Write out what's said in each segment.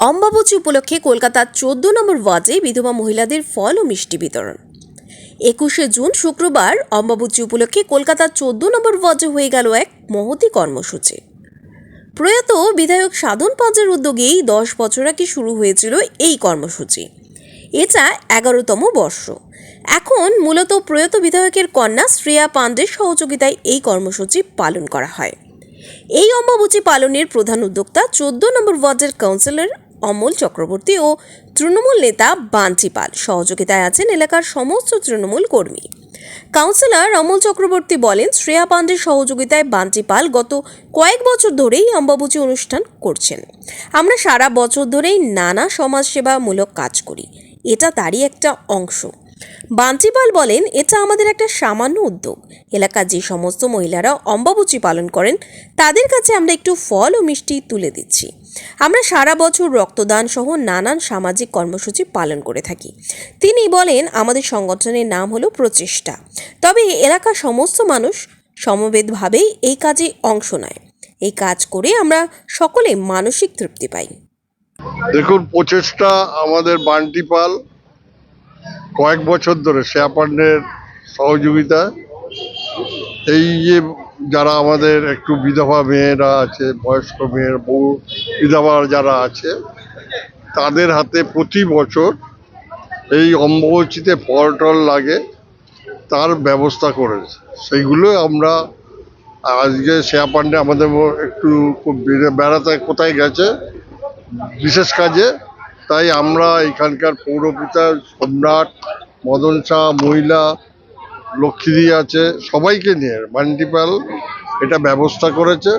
অম্বাবচী উপলক্ষে কলকাতার চোদ্দ নম্বর ওয়ার্ডে বিধবা মহিলাদের ফল ও মিষ্টি বিতরণ। একুশে জুন, শুক্রবার, অম্বাবচী উপলক্ষে কলকাতার চোদ্দ নম্বর ওয়ার্ডে হয়ে গেল এক মহতি কর্মসূচি। প্রয়াত বিধায়ক সাধন পাঁচের উদ্যোগেই দশ বছর আগে শুরু হয়েছিল এই কর্মসূচি। এটা এগারোতম বর্ষ। এখন মূলত প্রয়াত বিধায়কের কন্যা শ্রেয়া পাণ্ডের সহযোগিতায় এই কর্মসূচি পালন করা হয়। এই অম্বাবচী পালনের প্রধান উদ্যোক্তা চোদ্দ নম্বর ওয়ার্ডের কাউন্সিলর অমল চক্রবর্তী ও তৃণমূল নেতা বান্টি পাল সহযোগিতায় আছেন এলাকার সমস্ত তৃণমূল কর্মী। কাউন্সিলর অমল চক্রবর্তী বলেন, শ্রেয়া পান্ডের সহযোগিতায় বান্টি পাল গত কয়েক বছর ধরেই অম্বাবুচি অনুষ্ঠান করছেন। আমরা সারা বছর ধরেই নানা সমাজসেবামূলক কাজ করি। এটা তারই একটা অংশ। বান্টিপাল বলেন, এটা আমাদের একটা সামান্য উদ্যোগ। এলাকার যে সমস্ত মহিলারা অম্বাবচী পালন করেন, তাদের কাছে আমরা একটু ফল ও মিষ্টি তুলে দিচ্ছি। আমরা সারা বছর রক্তদান সহ নানান সামাজিক কর্মসূচি পালন করে থাকি। তিনি বলেন, আমাদের সংগঠনের নাম হলো প্রচেষ্টা। তবে এলাকার সমস্ত মানুষ সমবেতভাবেই এই কাজে অংশ নেয়। এই কাজ করে আমরা সকলে মানসিক তৃপ্তি পাই। দেখুন, প্রচেষ্টা আমাদের বান্টি পাল কয়েক বছর ধরে শেয়াপান্ডের সহযোগিতা, এই যে যারা আমাদের একটু বিধবা মেয়েরা আছে, বয়স্ক মেয়ের বউ বিধবা যারা আছে, তাদের হাতে প্রতি বছর এই অম্বুবাচিতে ফল লাগে, তার ব্যবস্থা করেছে। সেইগুলো আমরা আজকে শেয়াপান্ডে আমাদের একটু বেড়ে- বেড়াতে কোথায় গেছে, বিশেষ কাজে তাই আমরা এখানকার পৌরপিতা সম্রাট মদন শাহ মহিলা লক্ষ্মীদি আছে সবাইকে নিয়ে মাল্টিপাল এটা ব্যবস্থা করেছে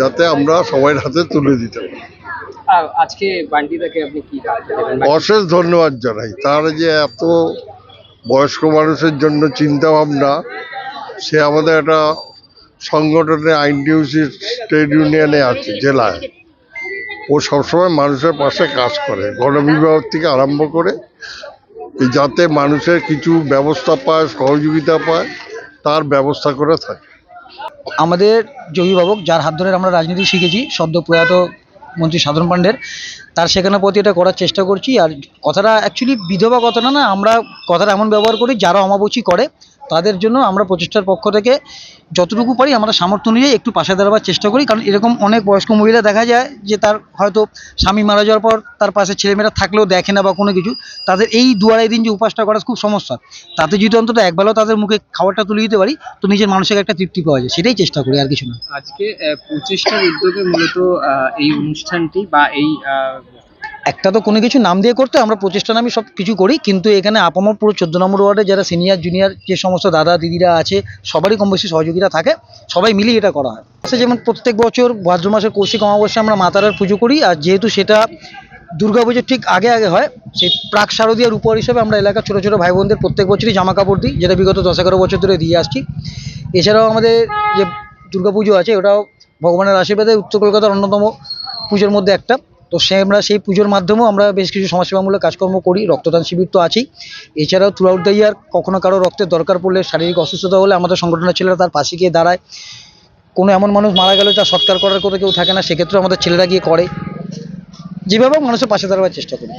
যাতে আমরা সবাই হাতে তুলে দিতে পারি। আজকে বান্টিদাকে আপনি কি অশেষ ধন্যবাদ জানাই। তার যে এত বয়স্ক মানুষের জন্য চিন্তা ভাবনা সে আমাদের একটা সংগঠনে আইনটিউসি ট্রেড ইউনিয়নে আছে জেলায়। ও সবসময় মানুষের পাশে কাজ করে, গণবিবাহ থেকে আরম্ভ করে যাতে মানুষের কিছু ব্যবস্থা পায়, সহযোগিতা পায়, তার ব্যবস্থা করে থাকে। আমাদের অভিভাবক যার হাত ধরে আমরা রাজনীতি শিখেছি, সদ্য প্রয়াত মন্ত্রী সাধারণ পাণ্ডের, তার সেখানে প্রতি এটা করার চেষ্টা করছি। আর কথাটা অ্যাকচুয়ালি বিধবা কথাটা না আমরা কথাটা এমন ব্যবহার করি, যারা অমাবচি করে তাদের জন্য আমরা প্রচেষ্টার পক্ষ থেকে যতটুকু পারি আমরা সামর্থ্য অনুযায়ী একটু পাশে দাঁড়াবার চেষ্টা করি। কারণ এরকম অনেক বয়স্ক মহিলা দেখা যায় যে তার হয়তো স্বামী মারা যাওয়ার পর তার পাশে ছেলেমেয়েরা থাকলেও দেখে না বা কোনো কিছু। তাদের এই দু আড়াই দিন যে উপাসটা করা খুব সমস্যা। তাতে যদি অন্তত একবেলাও তাদের মুখে খাবারটা তুলে দিতে পারি, তো নিজের মানসিক একটা তৃপ্তি পাওয়া যায়। সেটাই চেষ্টা করি, আর কিছু না। আজকে প্রচেষ্টার উদ্যোগে মূলত এই অনুষ্ঠানটি বা এই একটা তো কোনো কিছু নাম দিয়ে করতে আমরা প্রচেষ্টা নামে সব কিছু করি, কিন্তু এখানে আপামর পুরো চোদ্দ নম্বর ওয়ার্ডে যারা সিনিয়র জুনিয়র যে সমস্ত দাদা, দিদিরা আছে, সবারই কম বেশি সহযোগিতা থাকে, সবাই মিলিয়ে এটা করা হয়। যেমন প্রত্যেক বছর ভাদ্র মাসের কৌশিক অমাবস্যা আমরা মাতারার পুজো করি, আর যেহেতু সেটা দুর্গাপুজোর ঠিক আগে আগে হয়, সেই প্রাক শারদীয়ার উপর হিসেবে আমরা এলাকার ছোটো ছোটো ভাই বোনদের প্রত্যেক বছরই জামা কাপড় দিই, যেটা বিগত দশ এগারো বছর ধরে দিয়ে আসছি। এছাড়াও আমাদের যে দুর্গাপুজো আছে, ওটাও ভগবানের আশীর্বাদে উত্তর কলকাতার অন্যতম পুজোর মধ্যে একটা। তো সে আমরা সেই পুজোর মাধ্যমেও আমরা বেশ কিছু সমাজসেবামূলক কাজকর্ম করি, রক্তদান শিবির তো আছেই। এছাড়াও থ্রু আউট দ্য ইয়ার কখনো কারও রক্তের দরকার পড়লে, শারীরিক অসুস্থতা হলে আমাদের সংগঠনের ছেলেরা তার পাশে গিয়ে দাঁড়ায়। কোনো এমন মানুষ মারা গেলে তার সৎকার করার কথা কেউ থাকে না, সেক্ষেত্রেও আমাদের ছেলেরা গিয়ে করে। যেভাবে মানুষের পাশে দাঁড়াবার চেষ্টা করি।